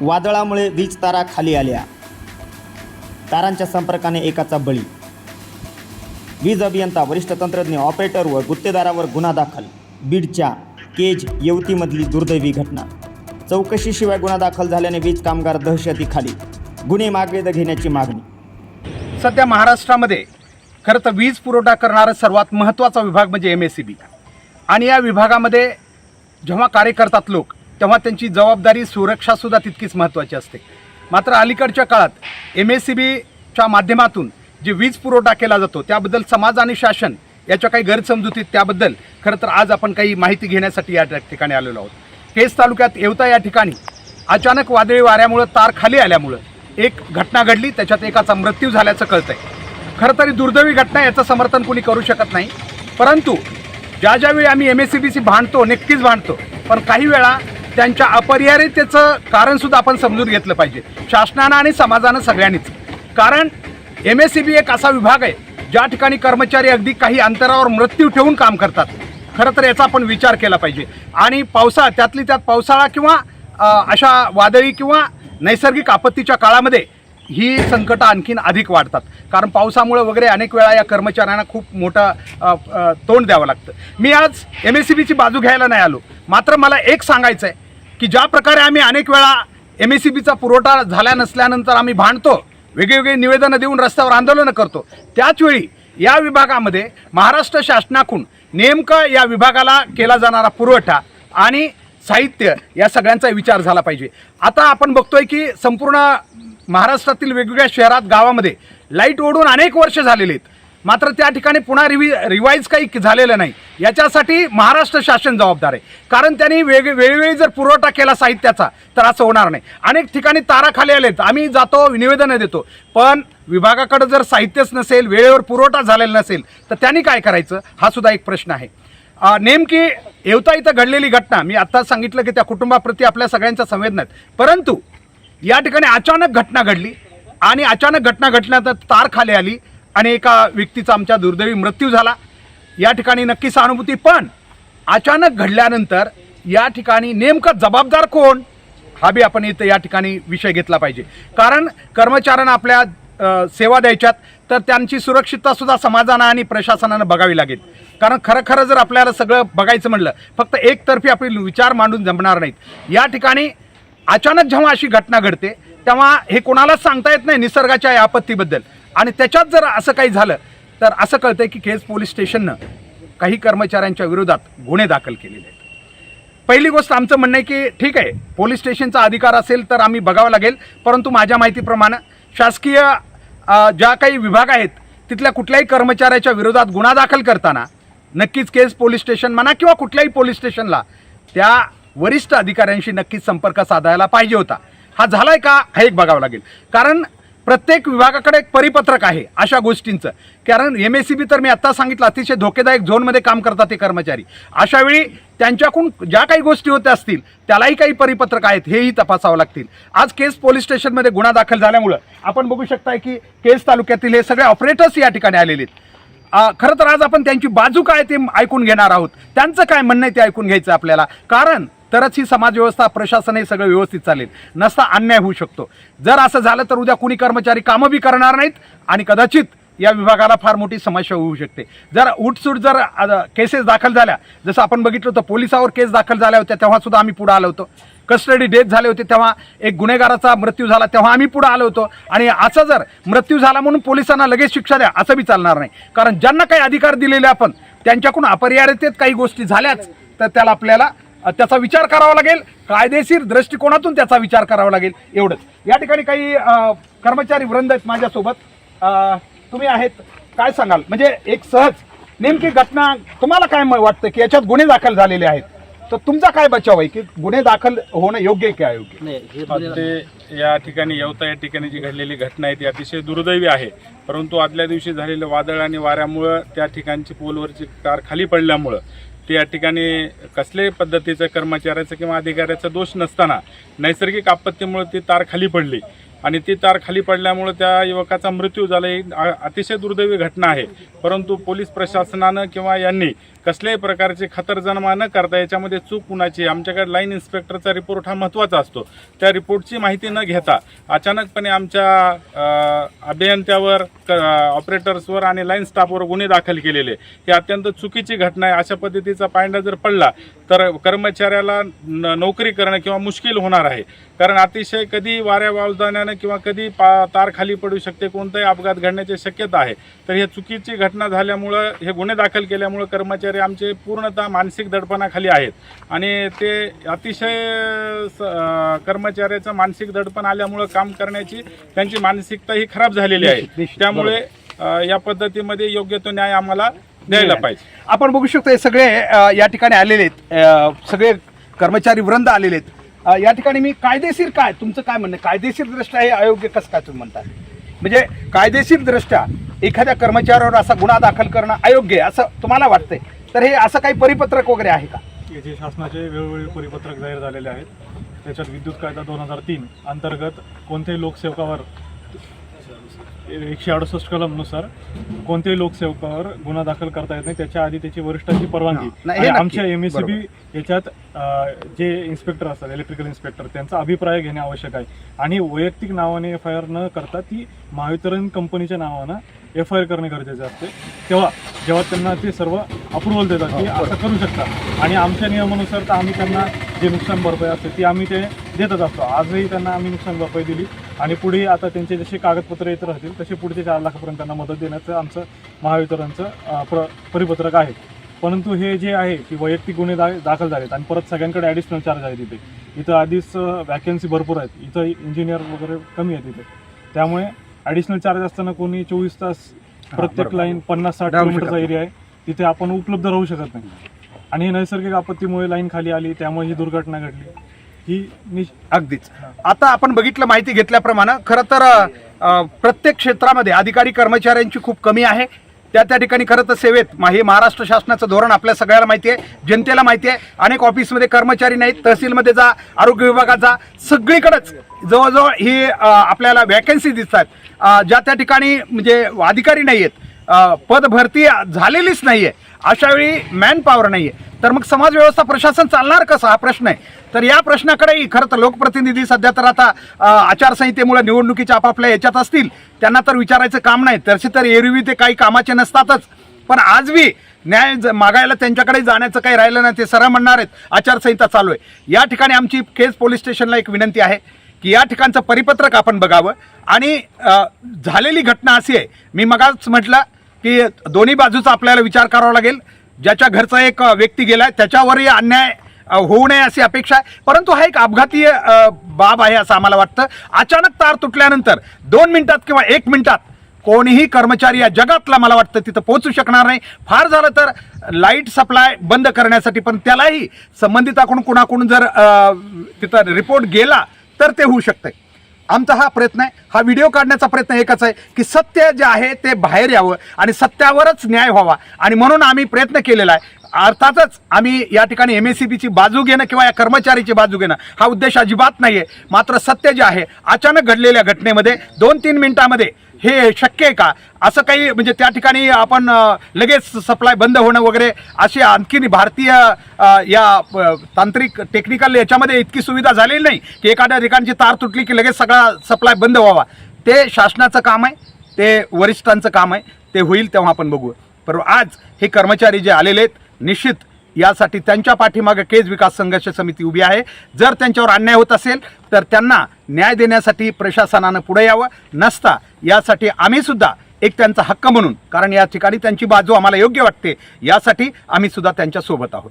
वादळामुळे वीज तारा खाली आल्या. तारांच्या संपर्काने एकाचा बळी. वीज अभियंता वरिष्ठ तंत्रज्ञ ऑपरेटर व गुत्तेदारावर गुन्हा दाखल. बीडच्या केज येवतीमधली दुर्दैवी घटना. चौकशीशिवाय गुन्हा दाखल झाल्याने वीज कामगार दहशतीखाली गुन्हे मागवेद घेण्याची मागणी. सध्या महाराष्ट्रामध्ये खरं तर वीज पुरवठा करणारा सर्वात महत्त्वाचा विभाग म्हणजे एम एस सी बी आणि या विभागामध्ये जेव्हा कार्य करतात लोक तेव्हा त्यांची जबाबदारी सुरक्षासुद्धा तितकीच महत्त्वाची असते. मात्र अलीकडच्या काळात एम एस सी बीच्या माध्यमातून जे वीज पुरवठा केला जातो त्याबद्दल समाज आणि शासन याच्या काही गैरसमजुतीत त्याबद्दल खरं तर आज आपण काही माहिती घेण्यासाठी या ठिकाणी आलेलो आहोत. केस तालुक्यात येवता या ठिकाणी अचानक वादळी वाऱ्यामुळं तार खाली आल्यामुळं एक घटना घडली त्याच्यात एकाचा मृत्यू झाल्याचं कळतंय. खरं तर दुर्दैवी घटना याचं समर्थन कोणी करू शकत नाही. परंतु ज्या ज्यावेळी आम्ही M S C B C भांडतो नक्कीच भांडतो. पण काही वेळा त्यांच्या अपरिहार्यतेचं कारणसुद्धा आपण समजून घेतलं पाहिजे. शासनानं आणि समाजानं सगळ्यांनीच. कारण एम एस सी बी एक असा विभाग आहे ज्या ठिकाणी कर्मचारी अगदी काही अंतरावर मृत्यू ठेवून काम करतात. खरं तर याचा आपण विचार केला पाहिजे. आणि पावसाळा त्यातली त्यात पावसाळा किंवा अशा वादळी किंवा नैसर्गिक आपत्तीच्या काळामध्ये ही संकटं आणखीन अधिक वाढतात. कारण पावसामुळे वगैरे अनेक वेळा या कर्मचाऱ्यांना खूप मोठं तोंड द्यावं लागतं. मी आज एम एस सी बीची बाजू घ्यायला नाही आलो. मात्र मला एक सांगायचं आहे की ज्या प्रकारे आम्ही अनेक वेळा एम एस सी बीचा पुरवठा झाल्या नसल्यानंतर आम्ही भांडतो वेगवेगळी निवेदनं देऊन रस्त्यावर आंदोलनं करतो त्याचवेळी या विभागामध्ये महाराष्ट्र शासनाकडून नेमकं या विभागाला केला जाणारा पुरवठा आणि साहित्य या सगळ्यांचा विचार झाला पाहिजे. आता आपण बघतोय की संपूर्ण महाराष्ट्रातील वेगवेगळ्या शहरात गावामध्ये लाइट ओढून अनेक वर्ष झालेले आहेत. मात्र त्या ठिकाणी पुन्हा रिवी रिवाईज काही झालेलं नाही. याच्यासाठी महाराष्ट्र शासन जबाबदार आहे. कारण त्यांनी वेग वेळोवेळी जर पुरवठा केला साहित्याचा तर असं होणार नाही. अनेक ठिकाणी तारा खाली आलेत. आम्ही जातो निवेदनं देतो. पण विभागाकडे जर साहित्यच नसेल वेळेवर पुरवठा झालेला नसेल तर त्यांनी काय करायचं? हा सुद्धा एक प्रश्न आहे. नेमकी येवता इथं घडलेली घटना मी आत्ताच सांगितलं की त्या कुटुंबाप्रती आपल्या सगळ्यांच्या संवेदना आहेत. परंतु या ठिकाणी अचानक घटना घडली आणि अचानक घटना घडल्यानंतर तार खाली आली. आणि एका व्यक्तीचा आमच्या दुर्दैवी मृत्यू झाला. या ठिकाणी नक्की सहानुभूती पण अचानक घडल्यानंतर या ठिकाणी नेमकं जबाबदार कोण? हा बी आपण इथं या ठिकाणी विषय घेतला पाहिजे. कारण कर्मचाऱ्यांना आपल्या सेवा द्यायच्यात तर त्यांची सुरक्षितता सुद्धा समाजानं आणि प्रशासनानं बघावी लागेल. कारण खरं खरं जर आपल्याला सगळं बघायचं म्हणलं फक्त एकतर्फी आपले विचार मांडून जमणार नाहीत. या ठिकाणी अचानक जेव्हा अशी घटना घडते तेव्हा हे कोणालाच सांगता येत नाही निसर्गाच्या या आपत्तीबद्दल. आणि त्याच्यात जर असं काही झालं तर असं कळतंय की केज पोलीस स्टेशननं काही कर्मचाऱ्यांच्या विरोधात गुन्हे दाखल केलेले आहेत. पहिली गोष्ट आमचं म्हणणं आहे की ठीक आहे पोलीस स्टेशनचा अधिकार असेल तर आम्ही बघावं लागेल परंतु माझ्या माहितीप्रमाणे शासकीय ज्या काही विभाग आहेत तिथल्या कुठल्याही कर्मचाऱ्याच्या विरोधात गुन्हा दाखल करताना नक्कीच केस पोलीस स्टेशन म्हणा किंवा कुठल्याही पोलीस स्टेशनला त्या वरिष्ठ अधिकाऱ्यांशी नक्कीच संपर्क साधायला पाहिजे होता. हा झालाय का? हे एक बघावं लागेल. कारण प्रत्येक विभागाकडे एक परिपत्रक आहे अशा गोष्टींचं. कारण एम एस सी बी तर मी आत्ता सांगितलं अतिशय धोकेदायक झोनमध्ये काम करतात ते कर्मचारी. अशा वेळी त्यांच्याकडून ज्या काही गोष्टी होत्या असतील त्यालाही काही परिपत्रक आहेत हेही तपासावं लागतील. आज केस पोलीस स्टेशनमध्ये गुन्हा दाखल झाल्यामुळं आपण बघू शकताय की केस तालुक्यातील हे सगळे ऑपरेटर्स या ठिकाणी आलेले आहेत. खरं तर आज आपण त्यांची बाजू काय ते ऐकून घेणार आहोत. त्यांचं काय म्हणणं आहे ते ऐकून घ्यायचं आपल्याला. कारण तरच ही समाजव्यवस्था प्रशासन हे सगळं व्यवस्थित चालेल. नसता अन्याय होऊ शकतो. जर असं झालं तर उद्या कुणी कर्मचारी कामं बी करणार नाहीत आणि कदाचित या विभागाला फार मोठी समस्या होऊ शकते. जर उठसूट जर केसेस दाखल झाल्या जसं आपण बघितलं होतं पोलिसावर केस दाखल झाल्या होत्या तेव्हा सुद्धा आम्ही पुढे आलो होतो. कस्टडी डेथ झाले होते तेव्हा एक गुन्हेगाराचा मृत्यू झाला तेव्हा आम्ही पुढे आलो होतो. आणि असं जर मृत्यू झाला म्हणून पोलिसांना लगेच शिक्षा द्या असं बी चालणार नाही. कारण ज्यांना काही अधिकार दिलेले आपण त्यांच्याकडून अपरिहार्यतेत काही गोष्टी झाल्याच तर त्याला आपल्याला त्याचा विचार करावा लागेल. कायदेशीर दृष्टिकोनातून त्याचा विचार करावा लागेल. एवढंच. या ठिकाणी काही कर्मचारी वृंद आहेत माझ्यासोबत. तुम्ही आहेत. काय सांगाल? म्हणजे एक सहज नेमकी घटना तुम्हाला काय वाटतं की याच्यात गुन्हे दाखल झालेले आहेत? तर तुमचा काय बचाव आहे की गुन्हे दाखल होणं योग्य आहे की अयोग्य? ते या ठिकाणी येवता या ठिकाणी जी घडलेली घटना आहे ती अतिशय दुर्दैवी आहे. परंतु आदल्या दिवशी झालेलं वादळ आणि वाऱ्यामुळं त्या ठिकाणची पोलवरची कार खाली पडल्यामुळं या ठिकाणी कसल्याही पद्धतीचं कर्मचाऱ्याचं किंवा अधिकाऱ्याचा दोष नसताना नैसर्गिक आपत्तीमुळे ती तार खाली पडली. आणि ती तार खाली पडल्यामुळे त्या युवकाचा मृत्यू झाला. ही अतिशय दुर्दैवी घटना आहे. परंतु पोलीस प्रशासनानं किंवा यांनी कसल्याही प्रकारची खतरजमा न करता याच्यामध्ये चूक कुणाची आमच्याकडे लाईन इन्स्पेक्टरचा रिपोर्ट हा महत्त्वाचा असतो. त्या रिपोर्टची माहिती न घेता अचानकपणे आमच्या अभियंत्यावर ऑपरेटर्सवर आणि लाईन स्टाफवर गुन्हे दाखल केलेले. ही अत्यंत चुकीची घटना आहे. अशा पद्धतीचा पायंडा जर पडला तर कर्मचाऱ्याला न- नोकरी करणं किंवा मुश्किल होणार आहे. कारण अतिशय कधी वाऱ्या वावदाण्यानं किंवा कधी पा तार खाली पडू शकते कोणताही अपघात घडण्याची शक्यता आहे. तर ही चुकीची घटना झाल्यामुळं हे गुन्हे दाखल केल्यामुळं कर्मचारी आमचे पूर्णतः मानसिक दडपणाखाली आहेत. आणि ते अतिशय कर्मचाऱ्याचं मानसिक दडपण आल्यामुळं काम करण्याची त्यांची मानसिकता ही खराब झालेली आहे. त्यामुळे या पद्धतीमध्ये योग्य तो न्याय आम्हाला द्यायला पाहिजे. आपण बघू शकतो हे सगळे या ठिकाणी आलेले आहेत. सगळे कर्मचारी वृंद आलेले आहेत. या ठिकाणी मी कायदेशीर काय? तुमचं काय म्हणणं आहे? कायदेशीर दृष्ट्या हे अयोग्य कसं काय तुम्ही म्हणता म्हणजे कायदेशीर दृष्ट्या एखाद्या कर्मचाऱ्यावर असा गुन्हा दाखल करणं अयोग्य आहे असं तुम्हाला वाटतंय? तर हे असं काही परिपत्रक वगैरे आहे का? याचे शासनाचे वेळोवेळी परिपत्रक जाहीर झालेले आहेत त्याच्यात विद्युत कायदा दोन हजार तीन अंतर्गत कोणत्याही लोकसेवकावर एकशे अडुसष्ट कलमनुसार कोणत्याही लोकसेवकावर गुन्हा दाखल करता येत नाही. त्याच्या आधी त्याची वरिष्ठांची परवानगी. आणि. आमच्या एम एस याच्यात जे इन्स्पेक्टर असतात इलेक्ट्रिकल इन्स्पेक्टर त्यांचा अभिप्राय घेणे आवश्यक आहे. आणि वैयक्तिक नावाने एफ आय आर न करता ती महावितरण कंपनीच्या नावानं एफ आय आर करणे गरजेचे असते. तेव्हा जेव्हा त्यांना ते सर्व अप्रुव्हल देतात की असं करू शकतात आणि आमच्या नियमानुसार तर आम्ही त्यांना जे नुकसान भरपाई असते ती आम्ही ते देतच असतो. आजही त्यांना आम्ही नुकसान भरपाई दिली. आणि पुढे आता त्यांचे जसे कागदपत्र येत राहतील तसे पुढचे चार लाखापर्यंत त्यांना मदत देण्याचं आमचं महावितरणचं प्र परिपत्रक आहे. परंतु हे जे आहे की वैयक्तिक गुन्हे दा दाखल झालेत आणि परत सगळ्यांकडे ॲडिशनल चार्ज आहेत इथे. इथं आधीच वॅकन्सी भरपूर आहेत. इथं इंजिनियर वगैरे कमी आहेत इथे. त्यामुळे ॲडिशनल चार्ज असताना कोणी चोवीस तास प्रत्येक. लाईन पन्नास साठ किलोमीटरचा. एरिया आहे. तिथे आपण उपलब्ध राहू शकत नाही. आणि हे नैसर्गिक आपत्तीमुळे लाईन खाली आली त्यामुळे ही दुर्घटना घडली. ही अगदीच. आता आपण बघितलं माहिती घेतल्याप्रमाणे खरं तर अ, प्रत्येक क्षेत्रामध्ये अधिकारी कर्मचाऱ्यांची खूप कमी आहे. त्या त्या ठिकाणी खरं तर सेवेत मा- हे महाराष्ट्र शासनाचं धोरण आपल्या सगळ्याला माहिती आहे जनतेला माहिती आहे अनेक ऑफिसमध्ये कर्मचारी नाहीत तहसीलमध्ये जा आरोग्य विभागात जा सगळीकडेच जवळजवळ ही अ, आपल्याला वॅकन्सी दिसतात अ, ज्या त्या ठिकाणी म्हणजे अधिकारी नाही आहेत पदभरती पद भरती झालेलीच नाही अशा वेळी मॅन पॉवर आहे तर मग समाज व्यवस्था प्रशासन चालणार कसं? हा प्रश्न आहे. तर या प्रश्नाकडेही खरं तर लोकप्रतिनिधी सध्या तर आता आचारसंहितेमुळे निवडणुकीच्या आपापल्या याच्यात असतील. त्यांना तर विचारायचं काम नाही. तसे तर एरवी ते काही कामाचे नसतातच. पण आजवी न्याय ज- मागायला त्यांच्याकडे जाण्याचं काही राहिलं नाही ते सरळ म्हणणार आहेत. आचारसंहिता चालू आहे. या ठिकाणी आमची केस पोलीस स्टेशनला एक विनंती आहे की या ठिकाणचं परिपत्रक आपण बघावं. आणि झालेली घटना अशी आहे. मी मगाच म्हटलं की दोन्ही बाजूचा आपल्याला विचार करावा लागेल. ज्याच्या घरचा एक व्यक्ती गेला आहे त्याच्यावरही अन्याय होऊ नये अशी अपेक्षा आहे. परंतु हा एक अपघाती बाब आहे असं आम्हाला वाटतं. अचानक तार तुटल्यानंतर दोन मिनिटात किंवा एक मिनिटात कोणीही कर्मचारी या जगातला मला वाटतं तिथं पोहोचू शकणार नाही. फार झालं तर लाइट सप्लाय बंद करण्यासाठी पण त्यालाही संबंधिताकडून कुणाकडून जर तिथं रिपोर्ट गेला तर ते होऊ शकतं आमचा हा प्रयत्न आहे हा व्हिडिओ काढण्याचा प्रयत्न एकच आहे की सत्य जे आहे ते बाहेर यावं आणि सत्यावरच न्याय व्हावा. आणि म्हणून आम्ही प्रयत्न केलेला आहे. अर्थातच आम्ही या ठिकाणी एम एस सी बीची बाजू घेणं किंवा या कर्मचारीची बाजू घेणं हा उद्देश अजिबात नाही आहे मात्र सत्य जे आहे अचानक घडलेल्या घटनेमध्ये दोन तीन मिनिटामध्ये हे शक्य आहे का? असं काही म्हणजे त्या ठिकाणी आपण लगेच सप्लाय बंद होणं वगैरे अशी आणखीन भारतीय या तांत्रिक टेक्निकल याच्यामध्ये इतकी सुविधा झालेली नाही की एखाद्या ठिकाणची तार तुटली की लगेच सगळा सप्लाय बंद व्हावा. ते शासनाचं काम आहे ते वरिष्ठांचं काम आहे ते होईल तेव्हा आपण बघू पर आज हे कर्मचारी जे आलेले आहेत निश्चित यासाठी त्यांच्या पाठीमागे केज विकास संघर्ष समिती उभी आहे. जर त्यांच्यावर अन्याय होत असेल तर त्यांना न्याय देण्यासाठी प्रशासनानं पुढे यावं. नसता यासाठी आम्ही सुद्धा एक त्यांचा हक्क म्हणून कारण या ठिकाणी त्यांची बाजू आम्हाला योग्य वाटते. यासाठी आम्ही सुद्धा त्यांच्यासोबत आहोत.